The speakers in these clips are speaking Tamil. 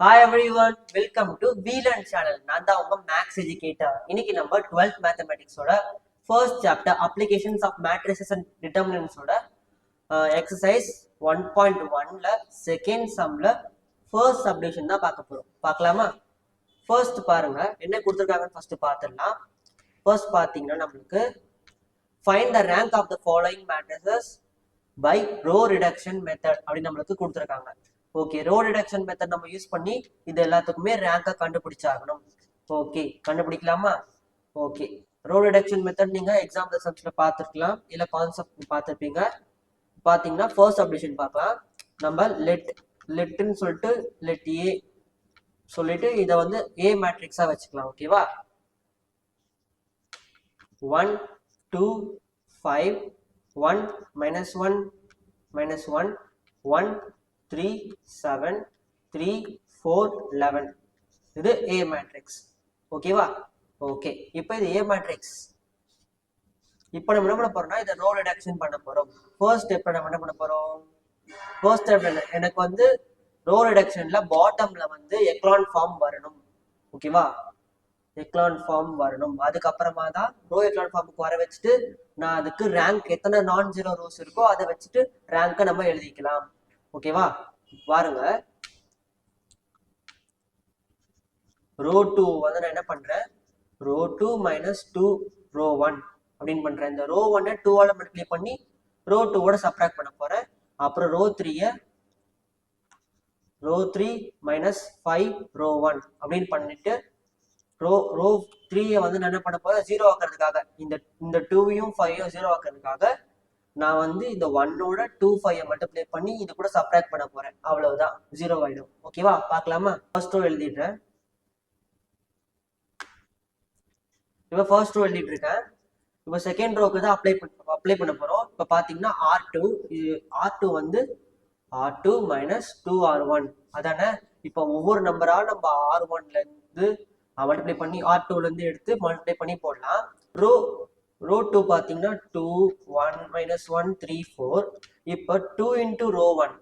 Hi everyone welcome to வீலன் சேனல் நான் தான் உங்க மேக்ஸ் எஜுகேட்டர் இன்னைக்கு நம்ம twelfth மேத்தமெட்டிக்ஸோட first chapter applications of matrices and டிட்டர்மினன்ஸோட exercise one point ஒன்ல செகண்ட் சம்ல ஃபர்ஸ்ட் சப்டிவிஷன் தான் பார்க்க போறோம். பார்க்கலாமா? ஃபர்ஸ்ட் பாருங்க என்ன கொடுத்துருக்காங்கன்னு ஃபர்ஸ்ட் பார்த்துடலாம். ஃபர்ஸ்ட் பார்த்தீங்கன்னா நம்மளுக்கு find the rank of the following matrices by row reduction method அப்படின்னு நம்மளுக்கு கொடுத்துருக்காங்க. ஓகே ரோ டிடக்ஷன் மெத்தட் நம்ம யூஸ் பண்ணி இது எல்லாத்துக்குமே ரேங்கை கண்டுபிடிச்சாகணும். ஓகே கண்டுபிடிக்கலாமா? ஓகே ரோ டிடக்ஷன் மெத்தட் நீங்க எக்ஸாம் ரிசல்ட்ஸ்ல பார்த்துருக்கலாம். இல்ல கான்செப்ட் பார்த்துருப்பீங்க. பாத்தீங்கன்னா ஃபர்ஸ்ட் அப்டிஷன் பார்க்கலாம். நம்ம லெட் லெட்டுன்னு சொல்லிட்டு லெட் ஏ சொல்லிட்டு இதை வந்து ஏ மேட்ரிக்ஸா வச்சுக்கலாம் ஓகேவா one two five one minus one minus one one three seven three four eleven. இது ஏ மேட்ரிக்ஸ் ஓகேவா ஓகே இப்போ இது ஏ மேட்ரிக்ஸ் இப்போ நம்ம என்ன பண்ண போறோம்னா இதை ரோ ரிடக்ஷன் பண்ண போறோம். ஃபர்ஸ்ட் ஸ்டெப் நம்ம என்ன பண்ண போறோம்? ஃபர்ஸ்ட் ஸ்டெப் எனக்கு வந்து ரோ ரிடக்ஷன்ல பாட்டம்ல வந்து எக்லான் ஃபார்ம் வரணும். ஓகேவா எக்லான் ஃபார்ம் வரணும். அதுக்கப்புறமா தான் ரோ எக்லான் ஃபார்முக்கு வர வச்சுட்டு நான் அதுக்கு ரேங்க் எத்தனை நான் ஜீரோ ரோஸ் இருக்கோ அதை வச்சுட்டு ரேங்கை நம்ம எழுதிக்கலாம். ஓகேவா பாருங்க ரோ டூ வந்து நான் என்ன பண்றேன்? Row two minus two row one அப்படின்னு பண்றேன். இந்த ரோ ஒன்னை டூவால மல்டிப்ளை பண்ணி ரோ டூவோட சப்ராக்ட் பண்ண போறேன். அப்புறம் row த்ரீய row three minus five row one அப்படின்னு பண்ணிட்டு ரோ ரோ த்ரீயை வந்து நான் என்ன பண்ண போறேன்? ஜீரோ ஆக்குறதுக்காக. இந்த இந்த டூவையும் ஃபைவையும் ஜீரோ ஆக்குறதுக்காக நான் வந்து இந்த ஒன்னோட டூ ஃபைவ் மல்டிப்ளை பண்ணி இது கூட சப்ராக்ட் பண்ண போறேன். அவ்வளவுதான். ஜீரோ ஆயிடும். ஓகேவா பார்க்கலாமா? ஃபர்ஸ்ட் ரோ எழுதிடுறேன். இப்போ ஃபர்ஸ்ட் ரோ எழுதிட்டு இருக்கேன் இப்போ செகண்ட் ரோக்கு தான் அப்ளை பண்ண அப்ளை பண்ண போறோம். இப்போ பார்த்தீங்கன்னா ஆர் டூ ஆர் டூ வந்து R two minus two R one அதானே? இப்போ ஒவ்வொரு நம்பரா நம்ம ஆர் ஒன்ல இருந்து மல்டிப்ளை பண்ணி ஆர் டூல இருந்து எடுத்து மல்டிப்ளை பண்ணி போடலாம். ரோ ரோ டூ பார்த்தீங்கன்னா two one minus one three four இப்போ டூ இன்டூ ரோ ஒன்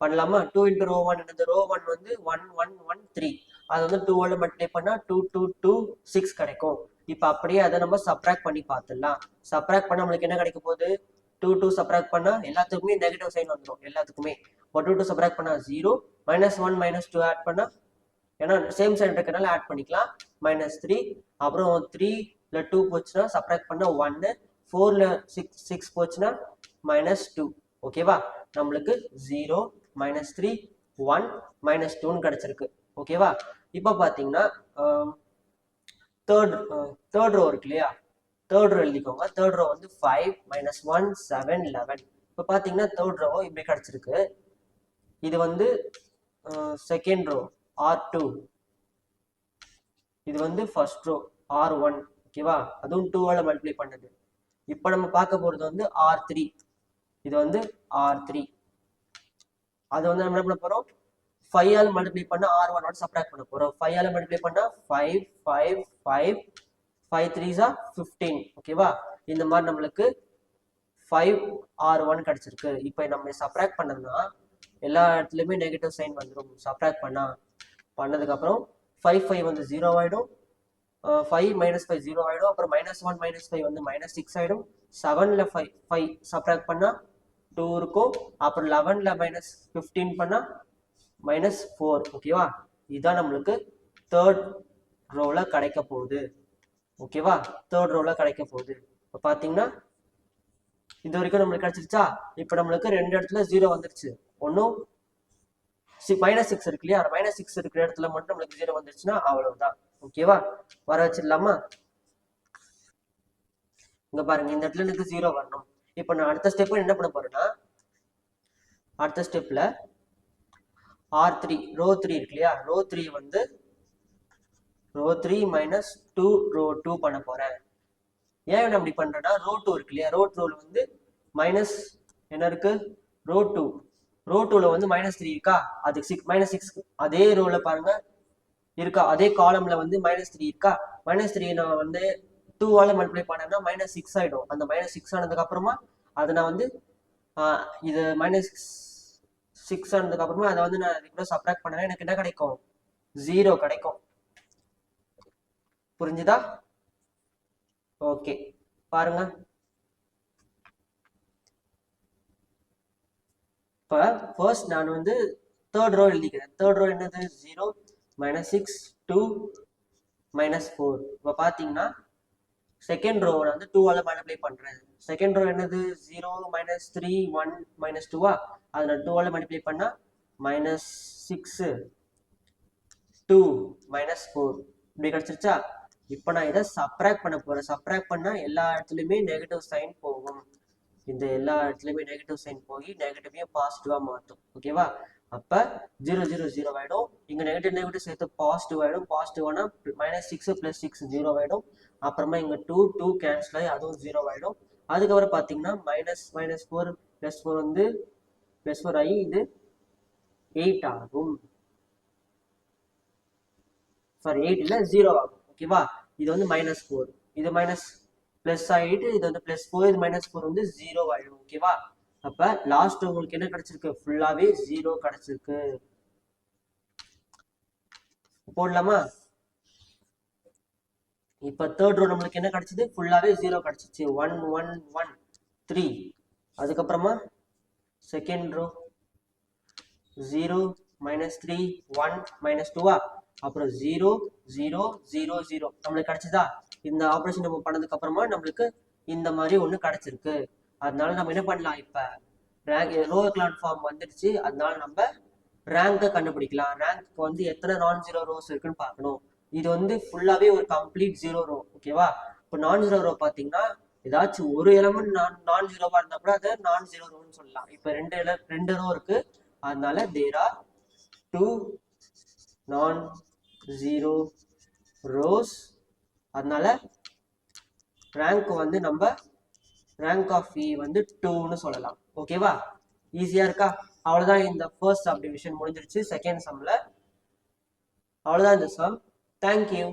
பண்ணலாமா? டூ இன்டூ ரோ ஒன் இந்த ரோ ஒன் வந்து ஒன் ஒன் ஒன் த்ரீ அது வந்து டூவோட மல்டிப்ளை பண்ணால் டூ டூ டூ சிக்ஸ் கிடைக்கும். இப்போ அப்படியே அதை நம்ம சப்ராக்ட் பண்ணி பார்த்துடலாம். சப்ராக்ட் பண்ண நம்மளுக்கு என்ன கிடைக்க போகுது? டூ டூ சப்ராக்ட் பண்ணால் எல்லாத்துக்குமே நெகட்டிவ் சைன் வந்துடும் எல்லாத்துக்குமே. இப்போ டூ டூ சப்ராக்ட் பண்ணால் zero minus one minus two add பண்ணால் ஏன்னா சேம் சைன் இருக்கனால ஆட் பண்ணிக்கலாம். மைனஸ் த்ரீ அப்புறம் த்ரீ இல்லை டூ போச்சுன்னா சப்ராக்ட் பண்ணால் ஒன்னு ஃபோர்ல சிக்ஸ் சிக்ஸ் போச்சுன்னா மைனஸ் டூ ஓகேவா நம்மளுக்கு zero minus three one minus டூன்னு கிடைச்சிருக்கு. ஓகேவா இப்போ பார்த்தீங்கன்னா third um, third row uh, இருக்கு இல்லையா? தேர்ட் ரோ எழுதிக்கோங்க. தேர்ட் ரோ வந்து five minus one seven eleven இப்போ பார்த்தீங்கன்னா தேர்ட் ரோ இப்படி கிடச்சிருக்கு. இது வந்து செகண்ட் ரோ ஆர் டூ இது வந்து ஃபர்ஸ்ட் ரோ ஆர் ஒன் ஓகேவா? அதுவும் டூவால் மல்டிப்ளை பண்ணது. இப்போ நம்ம பார்க்க போகிறது வந்து ஆர் த்ரீ இது வந்து ஆர் த்ரீ அது வந்து நம்ம என்ன பண்ண போகிறோம் ஃபைவ் ஆல் மல்டிப்ளை பண்ண ஆர் ஒன்னோட சப்ராக்ட் பண்ண போகிறோம் ஃபைவ் ஆல் மல்டிப்ளை பண்ணால் ஃபைவ் ஃபைவ் ஃபைவ் ஃபைவ் த்ரீஸா ஃபிஃப்டீன் ஓகேவா? இந்த மாதிரி நம்மளுக்கு ஃபைவ் ஆர் ஒன் கிடச்சிருக்கு. இப்போ நம்ம சப்ராக்ட் பண்ணோம்னா எல்லா இடத்துலையுமே நெகட்டிவ் சைன் வந்துடும் சப்ராக்ட் பண்ணா பண்ணதுக்கப்புறம் ஃபைவ் ஃபைவ் வந்து ஜீரோ ஆகிடும் ஃபைவ் மைனஸ் ஃபைவ் ஜீரோ ஆகிடும் அப்புறம் மைனஸ் ஒன் மைனஸ் ஃபைவ் வந்து மைனஸ் சிக்ஸ் ஆகிடும் செவனில் ஃபைவ் ஃபைவ் சப்ராக்ட் பண்ணால் டூ இருக்கும். அப்புறம் லெவனில் மைனஸ் ஃபிஃப்டீன் பண்ணால் மைனஸ் ஃபோர் ஓகேவா இதுதான் நம்மளுக்கு தேர்ட் ரோவில் கிடைக்க போகுது. ஓகேவா தேர்ட் ரோவில் கிடைக்க போகுது. இப்போ பார்த்தீங்கன்னா இது வரைக்கும் நம்மளுக்கு கிடைச்சிருச்சா? இப்போ நம்மளுக்கு ரெண்டு இடத்துல ஜீரோ வந்துருச்சு. ஒன்றும் சி மைனஸ் சிக்ஸ் இருக்கு இல்லையா? மைனஸ் சிக்ஸ் இருக்கிற இடத்துல மட்டும் நம்மளுக்கு ஜீரோ வந்துருச்சுன்னா அவ்வளவுதான். ஓகேவா வர வச்சிடலாமா? இங்க பாருங்க இந்த இடத்துல எனக்கு ஜீரோ வரணும். இப்போ நான் அடுத்த ஸ்டெப் என்ன பண்ண போறேன்னா அடுத்த ஸ்டெப்ல ஆர் த்ரீ ரோ த்ரீ இருக்கு இல்லையா? ரோ த்ரீ வந்து row three minus two row two பண்ண போறேன். ஏன் நான் அப்படி பண்றேன்னா ரோ டூ இருக்கு இல்லையா? ரோ டூல வந்து மைனஸ் என்ன இருக்கு? ரோ டூ ரோ டூல வந்து மைனஸ் த்ரீ இருக்கா? அது சிக்ஸ் மைனஸ் சிக்ஸ் அதே ரோல பாருங்க இருக்கா? அதே காலம்ல வந்து மைனஸ் த்ரீ இருக்கா? மைனஸ் த்ரீ நான் வந்து டூவால மல்டிப்ளை பண்ணேன்னா மைனஸ் சிக்ஸ் ஆயிடும். அந்த மைனஸ் சிக்ஸ் ஆனதுக்கு அப்புறமா அதை நான் வந்து இது மைனஸ் சிக்ஸ் ஆனதுக்கு அப்புறமா அதை வந்து நான் கூட சப்ராக்ட் பண்ணேன்னா எனக்கு என்ன கிடைக்கும்? ஜீரோ கிடைக்கும். புரிஞ்சுதா? ஓகே பாருங்க. இப்போ ஃபர்ஸ்ட் நான் வந்து தேர்ட் ரோ எழுதிக்கிறேன். தேர்ட் ரோ என்னது? Zero minus six two minus four இப்போ பார்த்தீங்கன்னா செகண்ட் ரோ வந்து டூவால் மல்டிப்ளை பண்ணுறேன் செகண்ட் ரோ என்னது? Zero minus three one minus டூவா அதை நான் டூவால் மல்டிப்ளை பண்ணால் minus six two minus four இப்படி கிடச்சிருச்சா? இப்போ நான் இதை சப்ராக்ட் பண்ண போகிறேன் சப்ராக்ட் பண்ணால் எல்லா இடத்துலையுமே நெகட்டிவ் சைன் போகும். இந்த எல்லா இடத்துலையுமே நெகட்டிவ் சைன் போய் நெகட்டிவையும் பாசிட்டிவாக மாற்றும் ஓகேவா அப்போ ஜீரோ ஜீரோ ஜீரோ ஆகிடும் இங்கே நெகட்டிவ் நெகட்டிவ் சேர்த்து பாசிட்டிவ் ஆகிடும் பாசிட்டிவானா minus six plus six zero ஆகிடும் அப்புறமா இங்கே டூ டூ கேன்சல் ஆகி அதுவும் ஜீரோ ஆகிடும் அதுக்கப்புறம் பார்த்தீங்கன்னா minus minus four plus four வந்து ப்ளஸ் ஃபோர் ஆகி இது எயிட் ஆகும். சாரி எயிட் இல்லை ஜீரோ ஆகும். ஓகேவா இது வந்து மைனஸ் ஃபோர் இது மைனஸ் ப்ளஸ் ஆகிட்டு இது வந்து ப்ளஸ் ஃபோர் இது மைனஸ் ஃபோர் வந்து ஜீரோ ஆகிடும் ஓகேவா அப்ப லாஸ்ட் உங்களுக்கு என்ன கிடைச்சிருக்கு? ஃபுல்லாவே ஜீரோ கிடைச்சிருக்கு. போடலாமா? இப்ப தேர்ட் ரோ நம்மளுக்கு என்ன கிடைச்சது? ஃபுல்லாவே ஜீரோ கிடைச்சிச்சு. ஒன் ஒன் ஒன் த்ரீ அதுக்கப்புறமா second row zero minus three one minus டூவா அப்புறம் ஜீரோ ஜீரோ ஜீரோ ஜீரோ நம்மளுக்கு கிடைச்சதா? இந்த ஆப்ரேஷன் நம்ம பண்ணதுக்கு அப்புறமா நம்மளுக்கு இந்த மாதிரி ஒண்ணு கிடைச்சிருக்கு. அதனால நம்ம என்ன பண்ணலாம் இப்ப? ரேங்க் ரோ எக்லான் ஃபார்ம் வந்துடுச்சு. அதனால நம்ம ரேங்கை கண்டுபிடிக்கலாம். ரேங்க்கு வந்து எத்தனை நான் ஜீரோ ரோஸ் இருக்குன்னு பார்க்கணும். இது வந்து ஃபுல்லாவே ஒரு கம்ப்ளீட் ஜீரோ ரோ ஓகேவா இப்போ நான் ஜீரோ ரோ பார்த்தீங்கன்னா ஏதாச்சும் ஒரு எலமெண்ட் நான் நான் ஜீரோவா இருந்தா கூட அதை நான் ஜீரோ ரோன்னு சொல்லலாம். இப்போ ரெண்டு எல ரெண்டு ரோ இருக்கு. அதனால தேர் ஆர் டூ நான் ஜீரோ ரோஸ் அதனால ரேங்க் வந்து நம்ம ரேங்க் ஆஃப் இ வந்து டூன்னு சொல்லலாம். ஓகேவா ஈஸியா இருக்கா? அவ்வளவுதான் இந்த ஃபர்ஸ்ட் சப் டிவிஷன் முடிஞ்சிருச்சு செகண்ட் சம்ல அவ்வளவுதான் இந்த சம் தேங்க்யூ